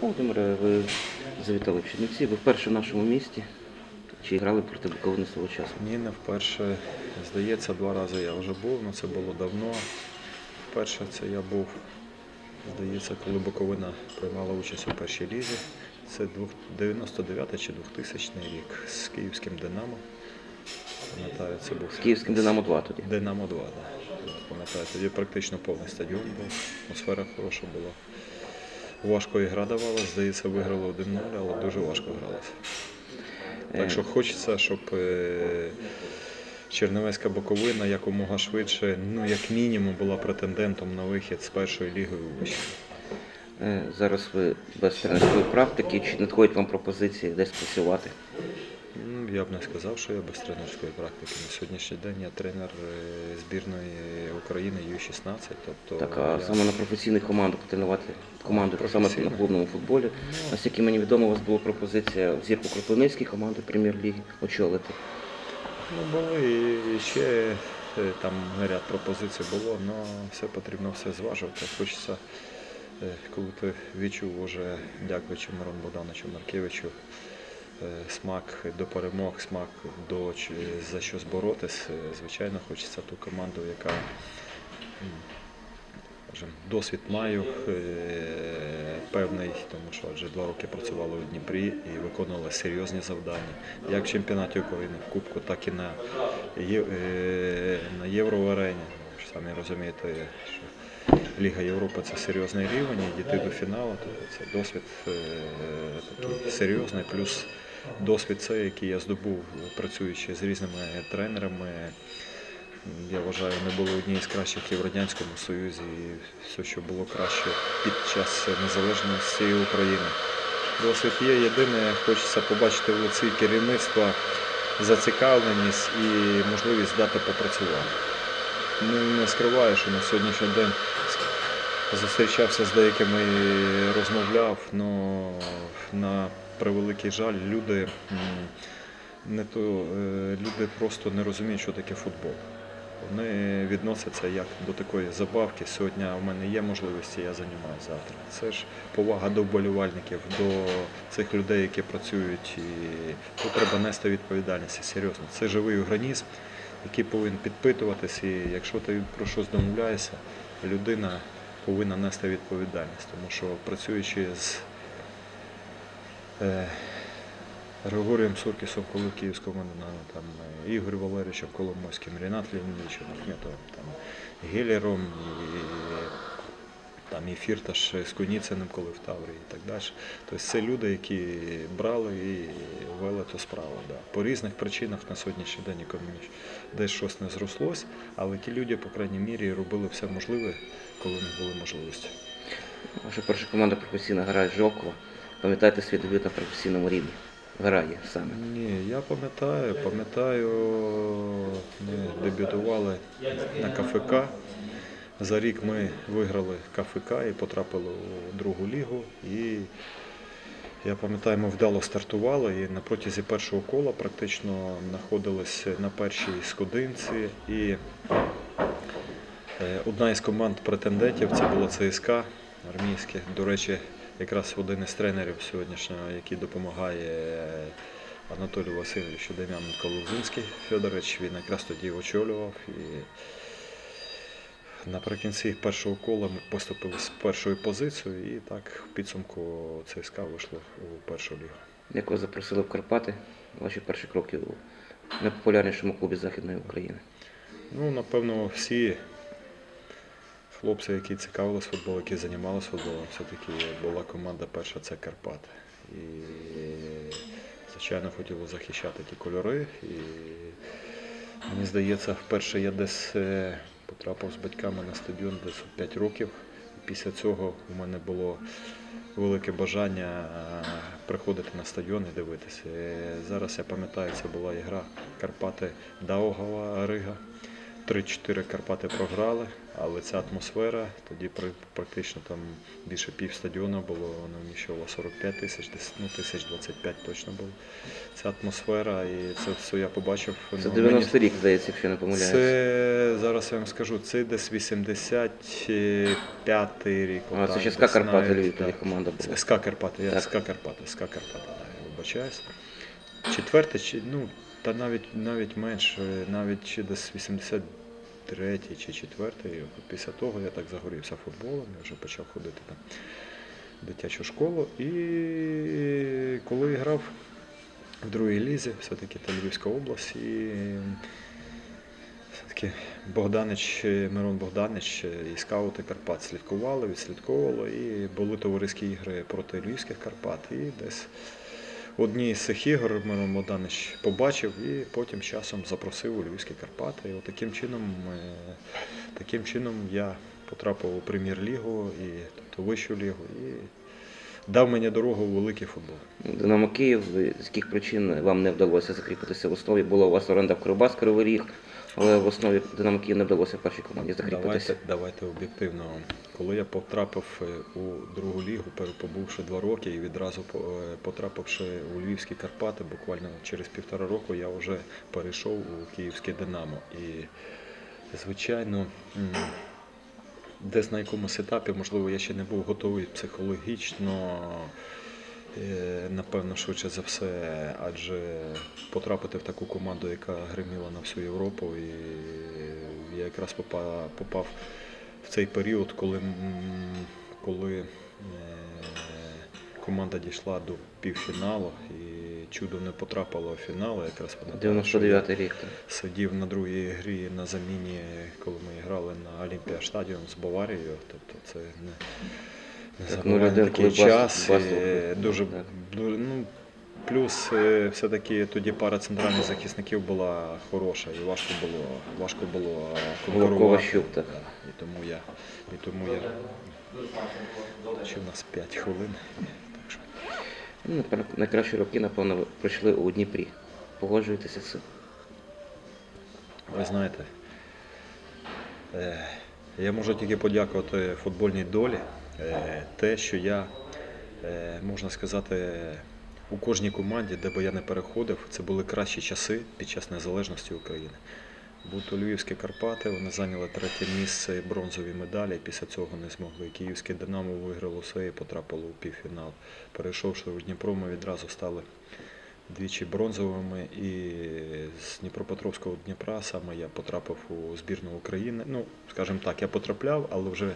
Володимире, ви завітали в Чернівці, ви вперше в нашому місті. Чи грали проти Буковини свого часу? Ні, не вперше. Здається, два рази я вже був, але це було давно. Вперше це я був, здається, коли Буковина приймала участь у першій лізі. Це 99 чи 2000 рік з київським Динамо. Пам'ятаю, це був З київським Динамо 2 тоді. Динамо 2, да. Пам'ятаю, тоді практично повний стадіон був, атмосфера хороша була. Важко ігра давала, здається, виграли 1-0, але дуже важко гралося. Так що хочеться, щоб е, Чернівецька боковина якомога швидше, ну як мінімум, була претендентом на вихід з першої ліги у вище. Зараз ви без тренерської практики, чи надходять вам пропозиції десь працювати? Ну, я б не сказав, що я без тренерської практики. На сьогоднішній день я тренер е, збірної України Ю-16. Тобто Так, а я- саме на професійних командах тренувати команду саме на клубному футболі. Наскільки мені відомо, у вас була пропозиція в зірку Кропивницькій команди прем'єр-ліги очолити. Ну, були і ще е, там ряд пропозицій було, але все потрібно все зважувати. Хочеться, е, коли ти відчув уже, дякуючи Мирон Богдановичу Маркевичу, смак до перемог, смак до чи- за щось боротись. Е, Звичайно, хочеться ту команду, яка досвід маю е, певний, тому що адже два роки працювали у Дніпрі і виконували серйозні завдання, як в чемпіонаті України в Кубку, так і на, е, на Євроарені. Самі розумієте, що Ліга Європи це серйозний рівень, і дійти до фіналу, то це досвід е, такий серйозний, плюс досвід це, який я здобув, працюючи з різними тренерами. Я вважаю, ми були одні з кращих і в Радянському Союзі, і все, що було краще під час незалежності України. Досвід є. Єдине, хочеться побачити в лиці керівництва зацікавленість і можливість дати попрацювати. Ну, не скриваю, що на сьогоднішній день зустрічався з деякими, розмовляв, але на превеликий жаль, люди, не то, е, люди просто не розуміють, що таке футбол. Вони відносяться як до такої забавки. Сьогодні у мене є можливості, я займаюся завтра. Це ж повага до вболівальників, до цих людей, які працюють. І тут треба нести відповідальність серйозно. Це живий організм, який повинен підпитуватися. І якщо ти про щось домовляєшся, людина повинна нести відповідальність. Тому що працюючи з Григорієм Суркісом, коли Київському Динамо, там е, Ігор Валерійовичем Коломойським, Рінат Леонідовичем Ахметовим, там, Гелером, і, там, і Фірташ з Куніциним, коли в Таврії і так далі. Тобто це люди, які брали і вели ту справу. Да. По різних причинах на сьогоднішній день економічно десь щось не зрослось, але ті люди, по крайній мірі, робили все можливе, коли не були можливості. Ваша перша команда професійна грає Жокова. Пам'ятаєте свій дебют на професійному рівні? Грає саме. Ні, я пам'ятаю, пам'ятаю, ми дебютували на КФК. За рік ми виграли КФК і потрапили у другу лігу. І я пам'ятаю, ми вдало стартували і на протязі першого кола практично знаходились на першій сходинці. І е, одна із команд претендентів це була ЦСКА армійське. До речі, якраз один із тренерів сьогоднішнього, який допомагає Анатолію Васильовичу Дем'яненко Лузинський Федорович, він якраз тоді очолював. І наприкінці першого кола ми поступили з першою позицією і так в підсумку ЦСКА вийшло у першу лігу. Як вас запросили в Карпати, ваші перші кроки у найпопулярнішому клубі Західної України? Ну, напевно, всі хлопці, які цікавились футболом, які займалися футболом, все-таки була команда перша це Карпати. І, звичайно, хотіло захищати ті кольори. І мені здається, вперше я десь е, потрапив з батьками на стадіон десь 5 років. Після цього у мене було велике бажання е, приходити на стадіон і дивитися. Е, Зараз я пам'ятаю, це була ігра Карпати Даугава Рига. 3-4 Карпати програли, але ця атмосфера, тоді практично там більше пів стадіону було, воно вміщувало 45 тисяч, ну, тисяч 25 точно було. Ця атмосфера, і це все я побачив. Це ну, мені- 90 рік, здається, якщо не помиляюсь. Це зараз я вам скажу, це десь 85-й рік. А, це ще СКА десь Карпати Львів тоді команда була. СКА Карпати, я. СКА Карпати, СКА Карпати, да, я вибачаюсь. Четверте, чи, ну, та навіть, навіть менше, навіть ще десь 83 чи 4 Після того я так загорівся футболом, я вже почав ходити там в дитячу школу. І коли грав в другій лізі, все-таки та Львівська область, і все-таки Богданич, Мирон Богданич і скаути Карпат слідкували, відслідковували, і були товариські ігри проти Львівських Карпат. І десь одні з цих ігор Мирон Богданич побачив і потім часом запросив у Львівські Карпати. І от таким чином, е, таким чином я потрапив у прем'єр-лігу, і, тобто вищу лігу, і дав мені дорогу у великий футбол. Динамо Київ, з яких причин вам не вдалося закріпитися в основі? Була у вас оренда в Кривбас, Кривий Ріг, але в основі Динамо Київ не вдалося першій команді закріпитися. Давайте, давайте об'єктивно. Коли я потрапив е, у другу лігу, побувши два роки і відразу е, потрапивши у Львівські Карпати, буквально через півтора року я вже перейшов у Київське Динамо. І, звичайно, десь на якомусь етапі, можливо, я ще не був готовий психологічно. Е, Напевно, швидше за все, адже потрапити в таку команду, яка гриміла на всю Європу, і я якраз попав, в цей період, коли, коли е, команда дійшла до півфіналу і чудо не потрапило в фінал. Якраз пам'ятаю, 99-й рік. сидів на другій грі на заміні, коли ми грали на Олімпія Стадіон з Баварією. Тобто це не, забуваємо 0-1, такий час. Бас і виходив, дуже, ну, плюс е, все-таки тоді пара центральних захисників була хороша і важко було, важко було конкурувати. Да, І тому я, і тому я ще в нас 5 хвилин. Так що. Ну, найкращі роки, напевно, пройшли у Дніпрі. Погоджуєтеся з цим? Ви знаєте, е, я можу тільки подякувати футбольній долі, те, що я, е, можна сказати, у кожній команді, де би я не переходив, це були кращі часи під час незалежності України. Будь-то Львівські Карпати, вони зайняли третє місце і бронзові медалі. Після цього не змогли. Київське Динамо виграло все і потрапило у півфінал. Перейшовши в Дніпро, ми відразу стали двічі бронзовими. І з Дніпропетровського Дніпра саме я потрапив у збірну України. Ну, скажімо так, я потрапляв, але вже е,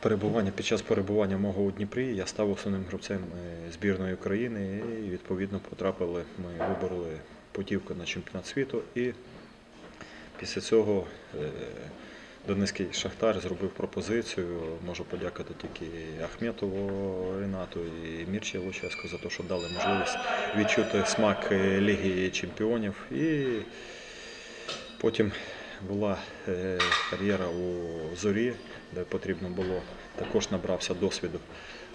перебування під час перебування мого у Дніпрі я став основним гравцем е, збірної України і відповідно потрапили. Ми вибороли путівку на чемпіонат світу. І після цього е, Донецький Шахтар зробив пропозицію. Можу подякувати тільки Ахметову Ренату і Мірчі Луческу за те, що дали можливість відчути смак е, Ліги Чемпіонів. І потім була кар'єра у зорі, де потрібно було також набрався досвіду.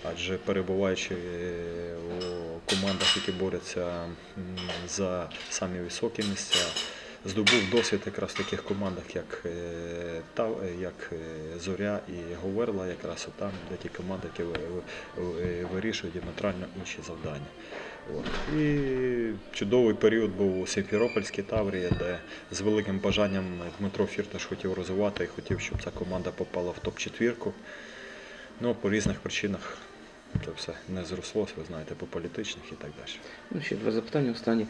Адже перебуваючи е, у командах, які борються за самі високі місця, здобув досвід якраз в таких командах, як, е, як е, Зоря і Говерла, якраз там, де ті команди, які ви- ви- ви- вирішують діаметрально інші завдання. От. І чудовий період був у Сімферопольській Таврії, де з великим бажанням Дмитро Фірташ хотів розвивати і хотів, щоб ця команда попала в топ-четвірку. Ну, по різних причинах це все не зрослося, ви знаєте, по політичних і так далі. Ну, ще два запитання останні.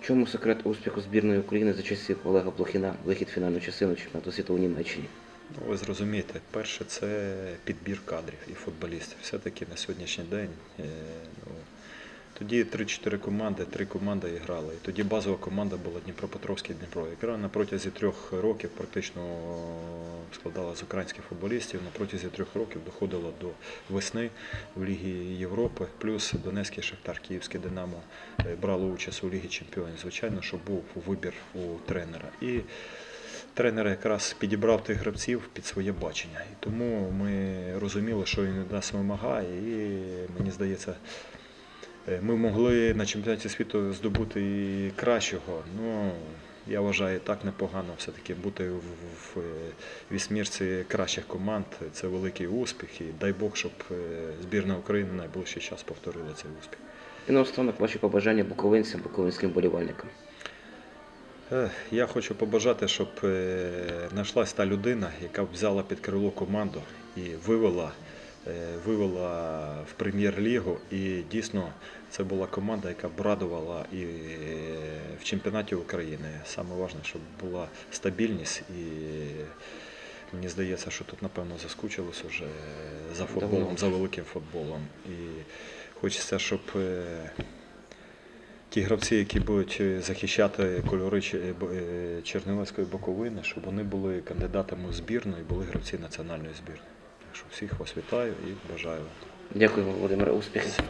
В чому секрет успіху збірної України за часів Олега Блохіна, вихід в фінальну частину чемпіонату світу у Німеччині? Ну, ви зрозумієте, перше це підбір кадрів і футболістів. Все-таки на сьогоднішній день е, ну, тоді 3-4 команди, три команди і грали. І тоді базова команда була Дніпропетровський Дніпро, яка на протязі трьох років практично складала з українських футболістів. На протязі трьох років доходила до весни в Лігі Європи. Плюс Донецький Шахтар, Київське Динамо е, брало участь у Лігі Чемпіонів. Звичайно, що був вибір у тренера. І тренер якраз підібрав тих гравців під своє бачення. І тому ми розуміли, що він від нас вимагає, і мені здається, ми могли на чемпіонаті світу здобути і кращого. Ну, я вважаю, так непогано все-таки бути в, е, вісьмірці кращих команд. Це великий успіх. І дай Бог, щоб е, збірна України найближчий час повторила цей успіх. І наостанок ваші побажання буковинцям, буковинським болівальникам. Е, Я хочу побажати, щоб е, знайшлась та людина, яка б взяла під крило команду і вивела, е, вивела в прем'єр-лігу. І дійсно це була команда, яка б радувала і е, в чемпіонаті України. Саме важливе, щоб була стабільність і. Мені здається, що тут, напевно, заскучилось вже за футболом, Давно. за великим футболом. І хочеться, щоб е, ті гравці, які будуть е, захищати кольори е, е, Чернівецької Буковини, щоб вони були кандидатами у збірну і були гравці національної збірної. Так що всіх вас вітаю і бажаю. Дякую, Володимире, успіхів.